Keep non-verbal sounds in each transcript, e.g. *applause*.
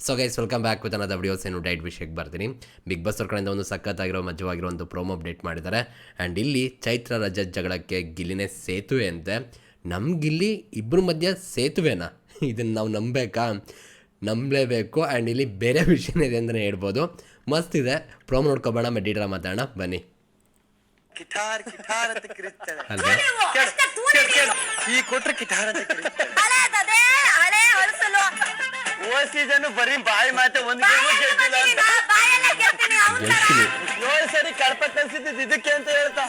So guys welcome back with ಅನ್ನೋದು videos ಏನು diet ವಿಷಯಕ್ಕೆ ಬರ್ತೀನಿ. ಬಿಗ್ ಬಾಸ್ ಅವ್ರ ಕಡೆಯಿಂದ ಒಂದು ಸಖತ್ತಾಗಿರೋ ಮಜವಾಗಿರೋ ಒಂದು ಪ್ರೋಮೋ ಅಪ್ಡೇಟ್ ಮಾಡಿದ್ದಾರೆ. ಆ್ಯಂಡ್ ಇಲ್ಲಿ ಚೈತ್ರ ರಜತ್ ಜಗಳಕ್ಕೆ ಗಿಲ್ಲಿನೇ ಸೇತುವೆ ಅಂತೆ ನಮಗಿಲ್ಲಿ ಗಿಲ್ಲಿ ಇಬ್ಬರ ಮಧ್ಯೆ ಸೇತುವೆನಾ? *laughs* ಇದನ್ನು ನಾವು ನಂಬಬೇಕಾ ನಂಬಲೇಬೇಕು. ಆ್ಯಂಡ್ ಇಲ್ಲಿ ಬೇರೆ ವಿಷಯನೇ ಇದೆ ಅಂತಲೇ ಹೇಳ್ಬೋದು. ಮಸ್ತ್ ಇದೆ. ಪ್ರೋಮೋ ನೋಡ್ಕೊಬೋಣ ಮೆಡಿಟ್ರ ಮಾತಾಡೋಣ. ಬನ್ನಿ. ಕಿಟಾರ್ ಕಿಟಾರ್ ಅಂತ. ಈ ಕೊಟ್ರೆ ಕಿಟಾರ್ ಅಂತ ಓ ಸೀಸನ್ ಬರೀ ಬಾಯಿ ಮಾತೆ ಒಂದ್ ಗೇಮು ಗೆದ್ದಿಲ್ಲ ಅಂತ. ಏಳು ಸರಿ. ಕಳಪ ಕಲ್ಸಿದ್ದು ಇದಕ್ಕೆ ಅಂತ ಹೇಳ್ತಾ.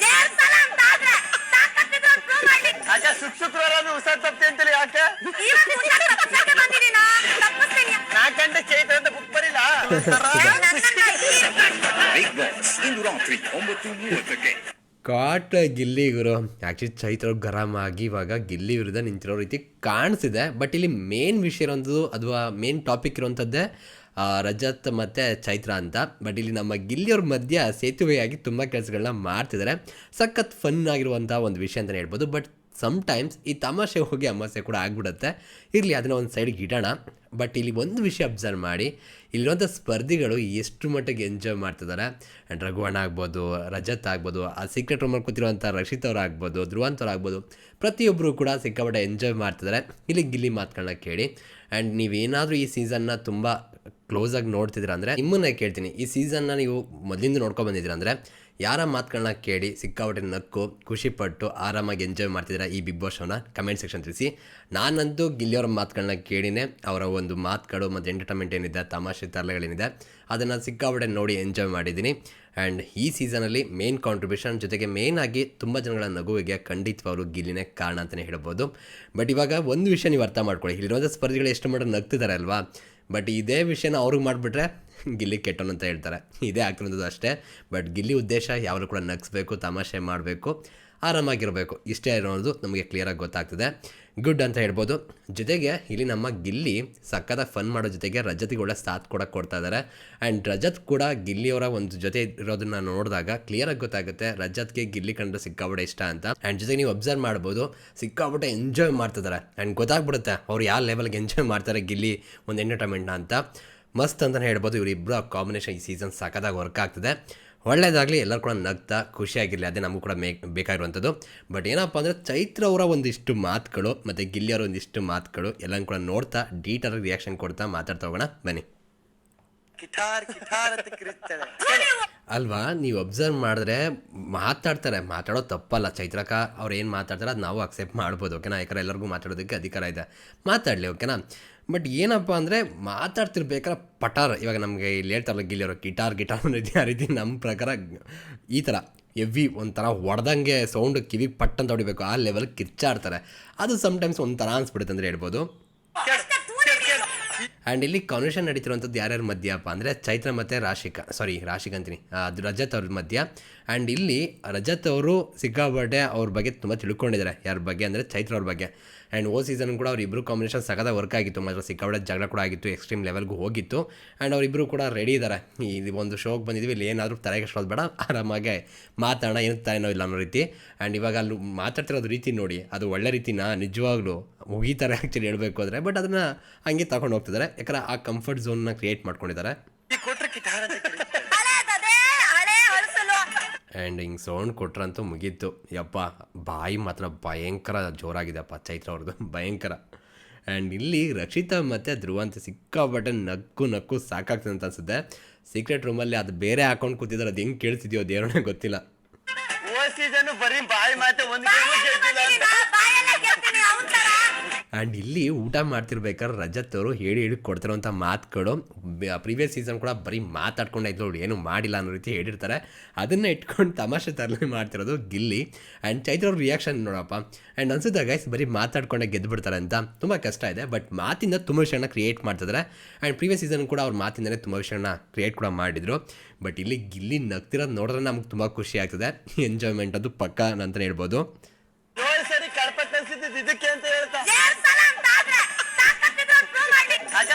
ಅಕ್ಕ ಶುಕ್ ಶುಕ್ರವಾರ ಹುಷಾರ್ ತಪ್ಪಿ ಅಂತೇಳಿ ಯಾಕೆ? ಇವತ್ತು ಹುಷಾರ್ ತಪ್ಪಿಸಕ್ಕೆ ಬಂದಿದ್ದೀನಾ? ತಪ್ಪಿಸ್ತೀನಿ. ನಾಲ್ಕು ಗಂಟೆ ಚೈತ್ರ ಅಂತ ಬುಕ್ ಬರೀಲಾ? ಬಿಗ್ ಬಾಸ್ ಇಂದು ರಾತ್ರಿ ಒಂಬತ್ತು ಮೂವತ್ತಕ್ಕೆ. ಕಾಟ್ ಗಿಲ್ಲಿ ಗುರು. ಆ್ಯಕ್ಚುಲಿ ಚೈತ್ರ ಗರಂ ಆಗಿ ಇವಾಗ ಗಿಲ್ಲಿ ವಿರುದ್ಧ ನಿಂತಿರೋ ರೀತಿ ಕಾಣಿಸಿದೆ ಬಟ್ ಇಲ್ಲಿ ಮೇನ್ ವಿಷಯ ಇರೋಂಥದ್ದು ಅಥವಾ ಮೇನ್ ಟಾಪಿಕ್ ಇರೋವಂಥದ್ದೇ ರಜತ್ ಮತ್ತು ಚೈತ್ರ ಅಂತ. ಬಟ್ ಇಲ್ಲಿ ನಮ್ಮ ಗಿಲ್ಲಿಯವ್ರ ಮಧ್ಯ ಸೇತುವೆಯಾಗಿ ತುಂಬ ಕೆಲಸಗಳನ್ನ ಮಾಡ್ತಿದ್ದಾರೆ. ಸಖತ್ ಫನ್ ಆಗಿರುವಂಥ ಒಂದು ವಿಷಯ ಅಂತಲೇ ಹೇಳ್ಬೋದು. ಬಟ್ ಸಮ್ಟೈಮ್ಸ್ ಈ ತಮಾಷೆ ಹೋಗಿ ಅಮಾಸೆ ಕೂಡ ಆಗ್ಬಿಡುತ್ತೆ. ಇರಲಿ, ಅದನ್ನು ಒಂದು ಸೈಡ್ಗೆ ಇಡೋಣ. ಬಟ್ ಇಲ್ಲಿ ಒಂದು ವಿಷಯ ಅಬ್ಸರ್ವ್ ಮಾಡಿ ಇಲ್ಲಿರುವಂಥ ಸ್ಪರ್ಧಿಗಳು ಎಷ್ಟು ಮಟ್ಟಿಗೆ ಎಂಜಾಯ್ ಮಾಡ್ತಿದ್ದಾರೆ ಆ್ಯಂಡ್ ರಘುವಣ್ಣ ಆಗ್ಬೋದು, ರಜತ್ ಆಗ್ಬೋದು, ಆ ಸೀಕ್ರೆಟ್ ರೂಮಲ್ಲಿ ಕೂತಿರುವಂಥ ರಕ್ಷಿತ್ ಅವ್ರು ಆಗ್ಬೋದು, ಧ್ರುವಂತ್ ಅವ್ರು ಆಗ್ಬೋದು ಪ್ರತಿಯೊಬ್ಬರು ಕೂಡ ಸಿಕ್ಕಾಪಟ್ಟೆ ಎಂಜಾಯ್ ಮಾಡ್ತಿದ್ದಾರೆ ಇಲ್ಲಿ ಗಿಲ್ಲಿ ಮಾತುಗಳನ್ನ ಕೇಳಿ. ಆ್ಯಂಡ್ ನೀವೇನಾದರೂ ಈ ಸೀಸನ್ನ ತುಂಬ ಕ್ಲೋಸಾಗಿ ನೋಡ್ತಿದ್ರ ಅಂದರೆ, ನಿಮ್ಮನ್ನೇ ಕೇಳ್ತೀನಿ. ಈ ಸೀಸನ್ನ ನೀವು ಮೊದಲಿಂದ ನೋಡ್ಕೊಂಡು ಬಂದಿದ್ದೀರ ಅಂದರೆ, ಯಾರ ಮಾತುಗಳನ್ನ ಕೇಳಿ ಸಿಕ್ಕಾಪಟ್ಟೆ ನಕ್ಕು, ಖುಷಿಪಟ್ಟು, ಆರಾಮಾಗಿ ಎಂಜಾಯ್ ಮಾಡ್ತಿದ್ದೀರಾ ಈ ಬಿಗ್ ಬಾಸ್ ಶೋನ ಕಮೆಂಟ್ ಸೆಕ್ಷನ್ ತಿಳಿಸಿ. ನಾನಂತೂ ಗಿಲ್ಲಿಯವ್ರ ಮಾತುಗಳನ್ನ ಕೇಳಿನೇ ಅವರ ಒಂದು ಮಾತುಗಳು ಮತ್ತು ಎಂಟರ್ಟೈನ್ಮೆಂಟ್ ಏನಿದೆ, ತಮಾಷೆ ತರಲೆಗಳೇನಿದೆ, ಅದನ್ನು ಸಿಕ್ಕಾಪಟ್ಟೆ ನೋಡಿ ಎಂಜಾಯ್ ಮಾಡಿದ್ದೀನಿ. ಆ್ಯಂಡ್ ಈ ಸೀಸನಲ್ಲಿ ಮೇನ್ ಕಾಂಟ್ರಿಬ್ಯೂಷನ್ ಜೊತೆಗೆ ಮೇನ್ ಆಗಿ ತುಂಬ ಜನಗಳ ನಗುವಿಗೆ ಖಂಡಿತವಾಗ್ಲೂ ಗಿಲ್ಲಿನೇ ಕಾರಣ ಅಂತಲೇ ಹೇಳ್ಬೋದು. ಬಟ್ ಇವಾಗ ಒಂದು ವಿಷಯ ನೀವು ಅರ್ಥ ಮಾಡ್ಕೊಳ್ಳಿ. ಇಲ್ಲಿರುವಂಥ ಸ್ಪರ್ಧಿಗಳು ಎಷ್ಟು ಮಟ್ಟ ನಗ್ತಿದ್ದಾರೆ ಅಲ್ವಾ? ಬಟ್ ಇದೇ ವಿಷಯನ ಅವ್ರಿಗೆ ಮಾಡಿಬಿಟ್ರೆ, ಗಿಲ್ಲಿ ಕೆಟ್ಟೋನು ಅಂತ ಹೇಳ್ತಾರೆ. ಇದೇ ಆಗ್ತಿರೋದು ಅಷ್ಟೇ. ಬಟ್ ಗಿಲ್ಲಿ ಉದ್ದೇಶ ಯಾವಾಗಲೂ ಕೂಡ ನಗಿಸ್ಬೇಕು, ತಮಾಷೆ ಮಾಡಬೇಕು. ಆರಾಮಾಗಿರಬೇಕು. ಇಷ್ಟೇ ಇರೋದು ನಮಗೆ ಕ್ಲಿಯರಾಗಿ ಗೊತ್ತಾಗ್ತದೆ. ಗುಡ್ ಅಂತ ಹೇಳ್ಬೋದು. ಜೊತೆಗೆ ಇಲ್ಲಿ ನಮ್ಮ ಗಿಲ್ಲಿ ಸಕ್ಕತ್ತ ಫನ್ ಮಾಡೋ ಜೊತೆಗೆ ರಜತ್ಗೆ ಒಳ್ಳೆ ಸಾಥ್ ಕೂಡ ಕೊಡ್ತಾ ಇದ್ದಾರೆ ಆ್ಯಂಡ್ ರಜತ್ ಕೂಡ ಗಿಲ್ಲಿಯವರ ಒಂದು ಜೊತೆ ಇರೋದನ್ನ ನೋಡಿದಾಗ ಕ್ಲಿಯರಾಗಿ ಗೊತ್ತಾಗುತ್ತೆ ರಜತ್ಗೆ ಗಿಲ್ಲಿ ಕಂಡ್ರೆ ಸಿಕ್ಕಾಪಟ್ಟೆ ಇಷ್ಟ ಅಂತ. ಆ್ಯಂಡ್ ಜೊತೆಗೆ ನೀವು ಅಬ್ಸರ್ವ್ ಮಾಡ್ಬೋದು, ಸಿಕ್ಕಾಪಟ್ಟೆ ಎಂಜಾಯ್ ಮಾಡ್ತಿದ್ದಾರೆ ಆ್ಯಂಡ್ ಗೊತ್ತಾಗ್ಬಿಡುತ್ತೆ ಅವ್ರು ಯಾವ ಲೆವೆಲ್ಗೆ ಎಂಜಾಯ್ ಮಾಡ್ತಾರೆ ಗಿಲ್ಲಿ ಒಂದು ಎಂಟರ್ಟೈನ್ಮೆಂಟ್ನ ಅಂತ. ಮಸ್ತ್ ಅಂತಲೇ ಹೇಳ್ಬೋದು ಇವರಿಬ್ಬರು ಆ ಕಾಂಬಿನೇಷನ್ ಈ ಸೀಸನ್ ಸಖತ್ತಾಗಿ ವರ್ಕ್ ಆಗ್ತಿದೆ. ಒಳ್ಳೆಯದಾಗಲಿ ಎಲ್ಲರೂ ಕೂಡ ನಗ್ತಾ ಖುಷಿಯಾಗಿರಲಿ ಅದೇ ನಮಗೂ ಕೂಡ ಮೇಕ್ ಬೇಕಾಗಿರುವಂಥದ್ದು. ಬಟ್ ಏನಪ್ಪ ಅಂದರೆ ಚೈತ್ರ ಅವರ ಒಂದಿಷ್ಟು ಮಾತುಗಳು ಮತ್ತು ಗಿಲ್ಲಿಯವರ ಒಂದಿಷ್ಟು ಮಾತುಗಳು ಎಲ್ಲನೂ ಕೂಡ ನೋಡ್ತಾ ಡೀಟೇಲ್ ರಿಯಾಕ್ಷನ್ ಕೊಡ್ತಾ ಮಾತಾಡ್ತಾ ಹೋಗೋಣ ಬನ್ನಿ. ಅಲ್ವಾ ನೀವು ಅಬ್ಸರ್ವ್ ಮಾಡಿದ್ರೆ ಮಾತಾಡ್ತಾರೆ. ಮಾತಾಡೋ ತಪ್ಪಲ್ಲ ಚೈತ್ರಕ ಅವ್ರು ಏನು ಮಾತಾಡ್ತಾರೆ ಅದು ನಾವು ಅಕ್ಸೆಪ್ಟ್ ಮಾಡ್ಬೋದು ಓಕೆನಾ ಯಾಕಂದ್ರೆ ಎಲ್ಲರಿಗೂ ಮಾತಾಡೋದಕ್ಕೆ ಅಧಿಕಾರ ಇದೆ. ಮಾತಾಡಲಿ ಓಕೆನಾ ಬಟ್ ಏನಪ್ಪ ಅಂದರೆ ಮಾತಾಡ್ತಿರ್ಬೇಕಾದ್ರೆ ಪಟಾರ್. ಇವಾಗ ನಮಗೆ ಇಲ್ಲಿ ಹೇಳ್ತಾರಲ್ಲ ಗಿಲ್ಲಿಯವರು ಗಿಟಾರ್ ಗಿಟಾರ್ ಅನ್ನೋದು ಆ ರೀತಿ ನಮ್ಮ ಪ್ರಕಾರ ಈ ಥರ ಎವಿ ಒಂಥರ ಹೊಡೆದಂಗೆ ಸೌಂಡ್ ಕಿವಿ ಪಟ್ ಅಂತ ಹೊಡಿಬೇಕು. ಆ ಲೆವೆಲ್ ಕಿರ್ಚಾಡ್ತಾರೆ. ಅದು ಸಮ್ಟೈಮ್ಸ್ ಒಂಥರ ಅನ್ಸ್ಬಿಡುತ್ತೆ ಅಂದರೆ ಹೇಳ್ಬೋದು. ಆ್ಯಂಡ್ ಇಲ್ಲಿ ಕಾನ್ವರ್ಷನ್ ನಡೀತಿರುವಂಥದ್ದು ಯಾರ್ಯಾರ ಮಧ್ಯಪ್ಪ ಅಂದರೆ ಚೈತ್ರ ಮತ್ತು ರಾಶಿಕಾ. ಸಾರಿ ರಾಶಿಕ ಅಂತೀನಿ. ಅದು ರಜತ್ ಅವ್ರ ಮಧ್ಯ. ಆ್ಯಂಡ್ ಇಲ್ಲಿ ರಜತ್ ಅವರು ಸಿಕ್ಕಾಪಟ್ಟೆ ಅವ್ರ ಬಗ್ಗೆ ತುಂಬ ತಿಳ್ಕೊಂಡಿದ್ದಾರೆ. ಯಾರ ಬಗ್ಗೆ ಅಂದರೆ ಚೈತ್ರ ಅವ್ರ ಬಗ್ಗೆ. ಆ್ಯಂಡ್ ಓ ಸೀಸನ್ ಕೂಡ ಅವ್ರಿಬ್ಬರು ಕಾಂಬಿನೇಷನ್ ಸಗದ ವರ್ಕ್ ಆಗಿತ್ತು. ಮಾತ್ರ ಸಿಕ್ಕಾಪಟ್ಟೆ ಜಗಳ ಕೂಡ ಆಗಿತ್ತು ಎಕ್ಸ್ಟ್ರೀಮ್ ಲೆವೆಲ್ಗೂ ಹೋಗಿತ್ತು. ಆ್ಯಂಡ್ ಅವರಿಬ್ಬರು ಕೂಡ ರೆಡಿ ಇದ್ದಾರೆ ಈ ಒಂದು ಶೋಗೆ ಬಂದಿದ್ವಿ, ಇಲ್ಲಿ ಏನಾದರೂ ತಲೆಗೆ ಕಷ್ಟೋದು ಬೇಡ, ಆರಾಮಾಗಿ ಮಾತಾಡೋಣ ಏನು ತಲೆನೋ ಇಲ್ಲ ಅನ್ನೋ ರೀತಿ. ಆ್ಯಂಡ್ ಇವಾಗ ಅಲ್ಲಿ ಮಾತಾಡ್ತಿರೋದು ರೀತಿ ನೋಡಿ, ಅದು ಒಳ್ಳೆ ರೀತಿನ? ನಿಜವಾಗ್ಲೂ ಮುಗೀತಾರೆ ಆ್ಯಕ್ಚುಲಿ ಹೇಳಬೇಕು ಅಂದರೆ ಬಟ್ ಅದನ್ನು ಹಂಗೆ ತಗೊಂಡು ಹೋಗ್ತಿದ್ದಾರೆ. ಯಾಕಂದ್ರೆ ಆ ಕಂಫರ್ಟ್ ಝೋನ್ನ ಕ್ರಿಯೇಟ್ ಮಾಡ್ಕೊಂಡಿದ್ದಾರೆ. ಈ ಕೊಟ್ರೆ ಕಿಟಾರ್ ಅಂತ ಕಿರಿಸ್ತಾಳೆ ಹಳೇದದೇ ಹಳೆ ಹೊಲಸಲು. ಆ್ಯಂಡ್ ಹಿಂಗೆ ಸೌಂಡ್ ಕೊಟ್ರಂತೂ ಮುಗೀತು. ಯಪ್ಪ ಬಾಯಿ ಮಾತ್ರ ಭಯಂಕರ ಜೋರಾಗಿದೆಪ್ಪ ಚೈತ್ರ ಅವ್ರದ್ದು. *laughs* ಭಯಂಕರ. ಆ್ಯಂಡ್ ಇಲ್ಲಿ ರಕ್ಷಿತಾ ಮತ್ತು ಧ್ರುವ ಅಂತ ಸಿಕ್ಕಾಪಟ್ಟೆ ನಕ್ಕು ನಕ್ಕು ಸಾಕಾಗ್ತದೆ ಅಂತ ಅನ್ಸುತ್ತೆ. ಸೀಕ್ರೆಟ್ ರೂಮಲ್ಲಿ ಅದು ಬೇರೆ ಹಾಕೊಂಡು ಕೂತಿದ್ದಾರೆ ಅದು ಹೆಂಗೆ ಕೇಳ್ತಿದ್ಯೋ ದೇವ್ರನ್ನೇ ಗೊತ್ತಿಲ್ಲ. ಆ್ಯಂಡ್ ಇಲ್ಲಿ ಊಟ ಮಾಡ್ತಿರ್ಬೇಕಾದ್ರೆ ರಜತ್ ಅವರು ಹೇಳಿ ಹೇಳಿ ಕೊಡ್ತಿರೋಂಥ ಮಾತುಗಳು ಪ್ರೀವಿಯಸ್ ಸೀಸನ್ ಕೂಡ ಬರೀ ಮಾತಾಡ್ಕೊಂಡೇ ಇದ್ರು ಏನು ಮಾಡಿಲ್ಲ ಅನ್ನೋ ರೀತಿ ಹೇಳಿರ್ತಾರೆ. ಅದನ್ನು ಇಟ್ಕೊಂಡು ತಮಾಷೆ ತರಲಿ ಮಾಡ್ತಿರೋದು ಗಿಲ್ಲಿ. ಆ್ಯಂಡ್ ಚೈತ್ರ ಅವ್ರ ರಿಯಾಕ್ಷನ್ ನೋಡಪ್ಪ. ಆ್ಯಂಡ್ ಅನ್ಸುತ್ತೆ ಗೈಸ್ ಬರೀ ಮಾತಾಡ್ಕೊಂಡೆ ಗೆದ್ದು ಬಿಡ್ತಾರೆ ಅಂತ. ತುಂಬ ಕಷ್ಟ ಇದೆ ಬಟ್ ಮಾತಿಂದ ತುಂಬ ವಿಷಯನ ಕ್ರಿಯೇಟ್ ಮಾಡ್ತಿದ್ದಾರೆ ಆ್ಯಂಡ್ ಪ್ರೀವಿಯಸ್ ಸೀಸನ್ ಕೂಡ ಅವ್ರ ಮಾತಿಂದಲೇ ತುಂಬ ವಿಷಯನ ಕ್ರಿಯೇಟ್ ಕೂಡ ಮಾಡಿದರು. ಬಟ್ ಇಲ್ಲಿ ಗಿಲ್ಲಿ ನಗ್ತಿರೋದು ನೋಡಿದ್ರೆ ನಮ್ಗೆ ತುಂಬ ಖುಷಿ ಆಗ್ತದೆ. *laughs* ಎಂಜಾಯ್ಮೆಂಟ್ ಅದು ಪಕ್ಕ ಅಂತಲೇ ಹೇಳ್ಬೋದು. ಇದಕ್ಕೆ ಅಂತ ಹೇಳ್ತಾ ಏಳ್ ಸಲ ಅಂತ ಆದ್ರೆ ತಾಕತ್ತಿದ್ರೆ ಒಂದ್ prove ಮಾಡಿ. ಆಗ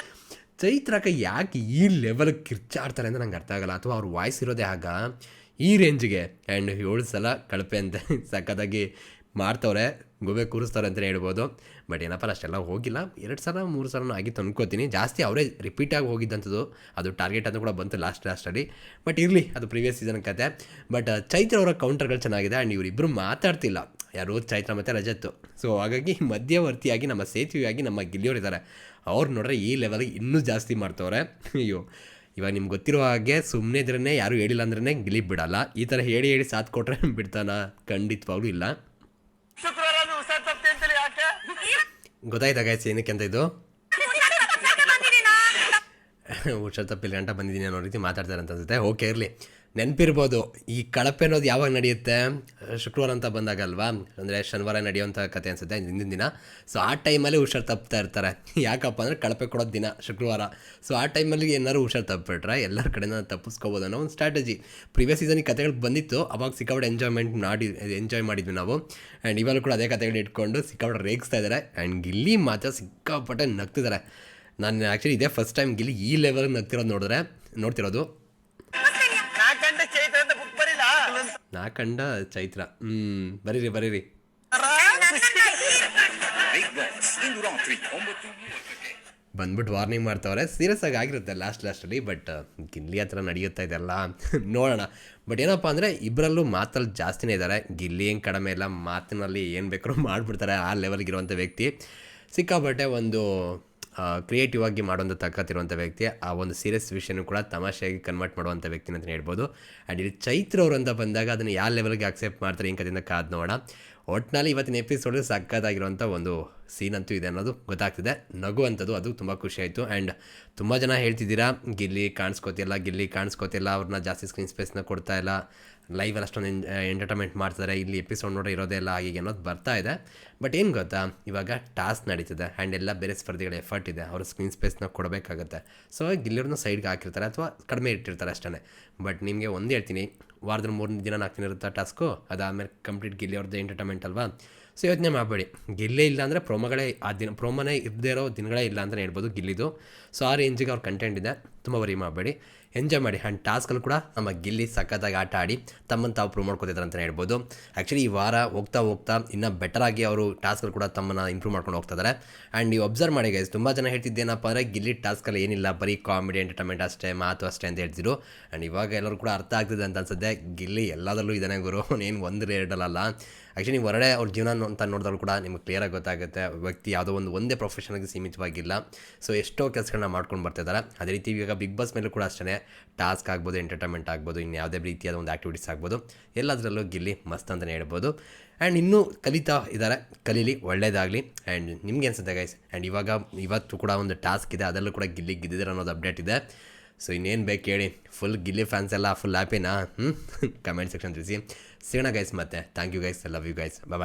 ಚೈತ್ರಕ ಯಾಕೆ ಈ ಲೆವೆಲ್ಗೆ ಕಿರ್ಚಾಡ್ತಾರೆ ಅಂತ ನಂಗೆ ಅರ್ಥ ಆಗಲ್ಲ. ಅಥವಾ ಅವ್ರ ವಾಯ್ಸ್ ಇರೋದೇ ಆಗ ಈ ರೇಂಜ್ಗೆ ಆ್ಯಂಡ್ ಏಳು ಸಲ ಕಳಪೆ ಅಂತ *laughs* ಸಖತ್ತಾಗಿ ಮಾಡ್ತವ್ರೆ ಗೋಬೆ ಕೂರಿಸ್ತಾರೆ ಅಂತಲೇ ಹೇಳ್ಬೋದು. ಬಟ್ ಏನಪ್ಪ, ಅಷ್ಟೆಲ್ಲ ಹೋಗಿಲ್ಲ. ಎರಡು ಸಲ, ಮೂರು ಸಲ ಆಗಿತ್ತು ಅನ್ಕೋತೀನಿ ಜಾಸ್ತಿ ಅವರೇ ರಿಪೀಟಾಗಿ ಹೋಗಿದ್ದಂಥದ್ದು, ಅದು ಟಾರ್ಗೆಟ್ ಅಂತ ಕೂಡ ಬಂತು ಲಾಸ್ಟ್ ಲಾಸ್ಟಲ್ಲಿ ಬಟ್ ಇರಲಿ, ಅದು ಪ್ರೀವಿಯಸ್ ಸೀಸನ್ ಕತೆ. ಬಟ್ ಚೈತ್ರ ಅವರ ಕೌಂಟರ್ಗಳು ಚೆನ್ನಾಗಿದೆ. ಆ್ಯಂಡ್ ಇವರಿಬ್ಬರು ಮಾತಾಡ್ತಿಲ್ಲ. ಯಾರು ಚೈತ್ರ ಮತ್ತು ರಜತ್ತು ಸೊ ಹಾಗಾಗಿ ಮಧ್ಯವರ್ತಿಯಾಗಿ ನಮ್ಮ ಸೇತುವೆಯಾಗಿ ನಮ್ಮ ಗಿಲ್ಲಿಯವರು ಇದ್ದಾರೆ. ಅವ್ರು ನೋಡ್ರೆ ಈ ಲೆವೆಲ್ಗೆ ಇನ್ನೂ ಜಾಸ್ತಿ ಮಾಡ್ತವ್ರೆ. ಅಯ್ಯೋ ಇವಾಗ ನಿಮ್ಗೆ ಗೊತ್ತಿರೋ ಹಾಗೆ ಸುಮ್ಮನೆ ಇದ್ರೇ ಯಾರು ಹೇಳಿಲ್ಲ ಅಂದ್ರೆ ಗಿಲಿ ಬಿಡಲ್ಲ. ಈ ಥರ ಹೇಳಿ ಹೇಳಿ ಸಾಥ್ ಕೊಟ್ರೆ ಬಿಡ್ತಾನ? ಖಂಡಿತವಾಗ್ಲೂ ಇಲ್ಲ. ಗೊತ್ತಾಯ್ತಾ ಗಾಯ್ಸ್ ಏನಕ್ಕೆ ಅಂತ ಇದು? *laughs* ಹುಷಾರ್ ತಪ್ಪಿಲ್ಲ ಗಂಟ ಬಂದಿದ್ದೀನಿ ಅನ್ನೋ ರೀತಿ ಮಾತಾಡ್ತಾರೆ ಅಂತ ಅನ್ಸುತ್ತೆ. ಓಕೆ ಇರಲಿ. ನೆನಪಿರ್ಬೋದು, ಈ ಕಳಪೆ ಅನ್ನೋದು ಯಾವಾಗ ನಡೆಯುತ್ತೆ? ಶುಕ್ರವಾರ ಅಂತ ಬಂದಾಗಲ್ವಾ ಅಂದರೆ ಶನಿವಾರ ನಡೆಯುವಂಥ ಕತೆ ಅನಿಸುತ್ತೆ ಹಿಂದಿನ ದಿನ. ಸೊ ಆ ಟೈಮಲ್ಲಿ ಹುಷಾರು ತಪ್ತಾ ಇರ್ತಾರೆ. *laughs* ಯಾಕಪ್ಪ ಅಂದರೆ ಕಳಪೆ ಕೊಡೋದು ದಿನ, ಶುಕ್ರವಾರ. ಸೊ ಆ ಟೈಮಲ್ಲಿ ಏನಾದ್ರು ಹುಷಾರು ತಪ್ಪಿಟ್ರೆ ಎಲ್ಲರ ಕಡೆಯಿಂದ ತಪ್ಪಿಸ್ಕೋಬೋದು ಅನ್ನೋ ಒಂದು ಸ್ಟ್ರಾಟಜಿ ಪ್ರಿವಿಯಸ್ ಸೀಸನ್ ಈ ಕತೆಗಳು ಬಂದಿತ್ತು, ಅವಾಗ ಸಿಕ್ಕಾಪಟ್ಟೆ ಎಂಜಾಯ್ಮೆಂಟ್ ಮಾಡಿ ಎಂಜಾಯ್ ಮಾಡಿದ್ವಿ ನಾವು. ಆ್ಯಂಡ್ ಇವಾಗ ಕೂಡ ಅದೇ ಕತೆಗಳು ಇಟ್ಕೊಂಡು ಸಿಕ್ಕಾಪಟ್ಟೆ ರೇಗಿಸ್ತಾ ಇದ್ದಾರೆ. ಆ್ಯಂಡ್ ಇಲ್ಲಿ ಮಾತ್ರ ಸಿಕ್ಕಾಪಟ್ಟೆ ನಗ್ತಿದ್ದಾರೆ. ನಾನು ಆ್ಯಕ್ಚುಲಿ ಇದೇ ಫಸ್ಟ್ ಟೈಮ್ ಗಿಲ್ಲಿ ಈ ಲೆವೆಲ್ ನಗ್ತಿರೋದು ನೋಡಿದ್ರೆ ನೋಡ್ತಿರೋದು. ನಾ ಕಂಡ ಚೈತ್ರ. ಹ್ಞೂ ಬರೀರಿ ಬರೀರಿ. ಬಂದ್ಬಿಟ್ಟು ವಾರ್ನಿಂಗ್ ಮಾಡ್ತಾವ್ರೆ. ಸೀರಿಯಸ್ ಆಗಿ ಆಗಿರುತ್ತೆ ಲಾಸ್ಟ್ ಲಾಸ್ಟಲ್ಲಿ ಬಟ್ ಗಿಲ್ಲಿ ಹತ್ರ ನಡೆಯುತ್ತಾ ಇದೆಲ್ಲ *laughs* ನೋಡೋಣ. ಬಟ್ ಏನಪ್ಪ ಅಂದರೆ ಇಬ್ಬರಲ್ಲೂ ಮಾತಲ್ಲಿ ಜಾಸ್ತಿನೇ ಇದ್ದಾರೆ. ಗಿಲ್ಲಿ ಏನು ಕಡಿಮೆ ಇಲ್ಲ ಮಾತಿನಲ್ಲಿ ಏನು ಬೇಕಾದ್ರೂ ಮಾಡಿಬಿಡ್ತಾರೆ ಆ ಲೆವೆಲ್ಗೆ ಇರುವಂಥ ವ್ಯಕ್ತಿ. ಸಿಕ್ಕಾಪಟ್ಟೆ ಒಂದು ಕ್ರಿಯೇಟಿವ್ ಆಗಿ ಮಾಡುವಂಥ ತಾಕತ್ತಿರುವಂಥ ವ್ಯಕ್ತಿ, ಆ ಒಂದು ಸೀರಿಯಸ್ ವಿಷಯನೂ ಕೂಡ ತಮಾಷೆಯಾಗಿ ಕನ್ವರ್ಟ್ ಮಾಡುವಂಥ ವ್ಯಕ್ತಿ ಅಂತ ಹೇಳ್ಬೋದು. ಆ್ಯಂಡ್ ಇಲ್ಲಿ ಚೈತ್ರ ಅವರು ಅಂತ ಬಂದಾಗ ಅದನ್ನು ಯಾವ ಲೆವೆಲ್ಗೆ ಅಕ್ಸೆಪ್ಟ್ ಮಾಡ್ತಾರೆ ಈ ಕಾದು ನೋಡೋಣ. ಒಟ್ಟಿನಲ್ಲಿ ಇವತ್ತಿನ ಎಪಿಸೋಡ್ ಸಕ್ಕತ್ತಾಗಿರುವಂಥ ಒಂದು ಸೀನ್ ಅಂತೂ ಇದೆ ಅನ್ನೋದು ಗೊತ್ತಾಗ್ತಿದೆ. ನಗುವಂಥದ್ದು ಅದು ತುಂಬ ಖುಷಿ ಆಯಿತು. ಆ್ಯಂಡ್ ತುಂಬ ಜನ ಹೇಳ್ತಿದ್ದೀರಾ, ಗಿಲ್ಲಿ ಕಾಣಿಸ್ಕೋತಿಲ್ಲ ಗಿಲ್ಲಿ ಕಾಣಿಸ್ಕೋತಿಲ್ಲ, ಅವ್ರನ್ನ ಜಾಸ್ತಿ ಸ್ಕ್ರೀನ್ ಸ್ಪೇಸ್ನ ಕೊಡ್ತಾ ಇಲ್ಲ. ಲೈವಲ್ಲಿ ಅಷ್ಟೊಂದು ಎಂಟರ್ಟೈನ್ಮೆಂಟ್ ಮಾಡ್ತಾರೆ ಇಲ್ಲಿ ಎಪಿಸೋಡ್ ನೋಡೋ ಇರೋದೇ ಇಲ್ಲ ಹಾಗೆ ಅನ್ನೋದು ಬರ್ತಾ ಇದೆ. ಬಟ್ ಏನು ಗೊತ್ತಾ, ಇವಾಗ ಟಾಸ್ಕ್ ನಡೀತಿದೆ. ಆ್ಯಂಡ್ ಎಲ್ಲ ಬೇರೆ ಸ್ಪರ್ಧಿಗಳ ಎಫರ್ಟ್ ಇದೆ. ಅವರು ಸ್ಕ್ರೀನ್ ಸ್ಪೇಸ್ನ ಕೊಡಬೇಕಾಗುತ್ತೆ. ಸೊ ಗಿಲ್ಲಿಯವ್ರನ್ನ ಸೈಡ್ಗೆ ಹಾಕಿರ್ತಾರೆ ಅಥವಾ ಕಡಿಮೆ ಇಟ್ಟಿರ್ತಾರೆ ಅಷ್ಟೇ ಬಟ್ ನಿಮಗೆ ಒಂದು ಹೇಳ್ತೀನಿ. ವಾರದಲ್ಲಿ ಮೂರು ದಿನ ನಾಲ್ಕು ದಿನ ಇರುತ್ತೆ ಟಾಸ್ಕು? ಅದಾದಮೇಲೆ ಕಂಪ್ಲೀಟ್ ಗಿಲ್ಲಿ ಅವ್ರದ್ದು ಎಂಟರ್ಟೈನ್ಮೆಂಟ್ ಅಲ್ವಾ? ಸೊ ಯೋಚನೆ ಮಾಡಬೇಡಿ. ಗಿಲ್ಲೇ ಇಲ್ಲ ಅಂದರೆ ಪ್ರೊಮೋಗಳೇ, ಆ ದಿನ ಪ್ರೊಮೋನೇ ಇರದೇ ಇರೋ ದಿನಗಳೇ ಇಲ್ಲ ಅಂತಲೇ ಹೇಳ್ಬೋದು ಗಿಲ್ಲಿದು. ಸೊ ಆ ರೇಂಜಿಗೆ ಅವ್ರ ಕಂಟೆಂಟ್ ಇದೆ. ತುಂಬ ವರಿ ಮಾಡಬೇಡಿ. ಎಂಜಾಯ್ ಮಾಡಿ. ಆ್ಯಂಡ್ ಟಾಸ್ಕಲ್ಲಿ ಕೂಡ ನಮ್ಮ ಗಿಲ್ಲಿ ಸಖತ್ತಾಗಿ ಆಟ ಆಡಿ ತಮ್ಮನ್ನು ತಾವು ಪ್ರೂವ್ ಮಾಡ್ಕೊತಿದ್ದಾರೆ ಅಂತಲೇ ಹೇಳ್ಬೋದು. ಆ್ಯಕ್ಚುಲಿ ಈ ವಾರ ಹೋಗ್ತಾ ಹೋಗ್ತಾ ಇನ್ನೂ ಬೆಟರಾಗಿ ಅವರು ಟಾಸ್ಕಲ್ಲಿ ಕೂಡ ತಮ್ಮನ್ನು ಇಂಪ್ರೂವ್ ಮಾಡ್ಕೊಂಡು ಹೋಗ್ತಿದ್ದಾರೆ ಆ್ಯಂಡ್ ನೀವು ಅಬ್ಸರ್ವ್ ಮಾಡಿ ಗೈಸ್ ತುಂಬ ಜನ ಹೇಳ್ತಿದ್ದೇನಪ್ಪ ಅಂದರೆ ಗಿಲ್ಲಿ ಟಾಸ್ಕಲ್ಲಿ ಏನಿಲ್ಲ, ಬರೀ ಕಾಮಿಡಿ ಎಂಟರ್ಟೈನ್ಮೆಂಟ್ ಅಷ್ಟೇ, ಮಾತು ಅಷ್ಟೇ ಅಂತ ಹೇಳ್ತಿದ್ರು. ಆ್ಯಂಡ್ ಇವಾಗ ಎಲ್ಲರೂ ಕೂಡ ಅರ್ಥ ಆಗ್ತಿದೆ ಅಂತ ಅನ್ಸುತ್ತೆ. ಗಿಲ್ಲಿ ಎಲ್ಲದರಲ್ಲೂ ಇದ್ದಾನೆ ಗುರು. *laughs* ಏನು ಒಂದು ಎರಡಲ್ಲ ಆ್ಯಕ್ಚುಲಿ ನೀವು ಹೊರಗಡೆ ಅವ್ರ ಜೀವನ ಅಂತ ನೋಡಿದ್ರು ಕೂಡ ನಿಮ್ಗೆ ಕ್ಲಿಯರಾಗಿ ಗೊತ್ತಾಗುತ್ತೆ. ವ್ಯಕ್ತಿ ಯಾವುದೋ ಒಂದು ಒಂದೇ ಪ್ರೊಫೆಷನ್ಗೆ ಸೀಮಿತವಾಗಿಲ್ಲ. ಸೊ ಎಷ್ಟೋ ಕೆಲಸಗಳನ್ನ ಮಾಡ್ಕೊಂಡು ಬರ್ತಿದ್ದಾರೆ ಅದೇ ರೀತಿ ಇವಾಗ ಬಿಗ್ ಬಾಸ್ ಮೇಲೂ ಕೂಡ ಅಷ್ಟೇ ಟಾಸ್ಕ್ ಆಗ್ಬೋದು ಎಂಟರ್ಟೈನ್ಮೆಂಟ್ ಆಗ್ಬೋದು ಇನ್ನು ಯಾವುದೇ ರೀತಿಯಾದ ಒಂದು ಆ್ಯಕ್ಟಿವಿಟೀಸ್ ಆಗ್ಬೋದು. ಎಲ್ಲದರಲ್ಲೂ ಗಿಲ್ಲಿ ಮಸ್ತ್ ಅಂತಲೇ ಹೇಳ್ಬೋದು. ಆ್ಯಂಡ್ ಇನ್ನೂ ಕಲಿತಾ ಇದ್ದಾರೆ. ಕಲೀಲಿ, ಒಳ್ಳೇದಾಗಲಿ. ಆ್ಯಂಡ್ ನಿಮ್ಗೆ ಅನ್ಸುತ್ತೆ ಗೈಸ್ ಆ್ಯಂಡ್ ಇವಾಗ ಇವತ್ತು ಕೂಡ ಒಂದು ಟಾಸ್ಕ್ ಇದೆ. ಅದರಲ್ಲೂ ಕೂಡ ಗಿಲ್ಲಿ ಗೆದ್ದಿದ್ದಾರೆ ಅನ್ನೋದು ಅಪ್ಡೇಟ್ ಇದೆ. ಸೊ ಇನ್ನೇನು ಬೇಕು ಹೇಳಿ ಫುಲ್ ಗಿಲ್ಲಿ ಫ್ಯಾನ್ಸ್ ಎಲ್ಲ ಫುಲ್ ಹ್ಯಾಪಿನಾ ಹ್ಞೂ ಕಮೆಂಟ್ ಸೆಕ್ಷನ್ ತಿಳಿಸಿ. ಸಿಗೋಣ ಗೈಸ್ ಮತ್ತೆ. Thank you guys love you guys bye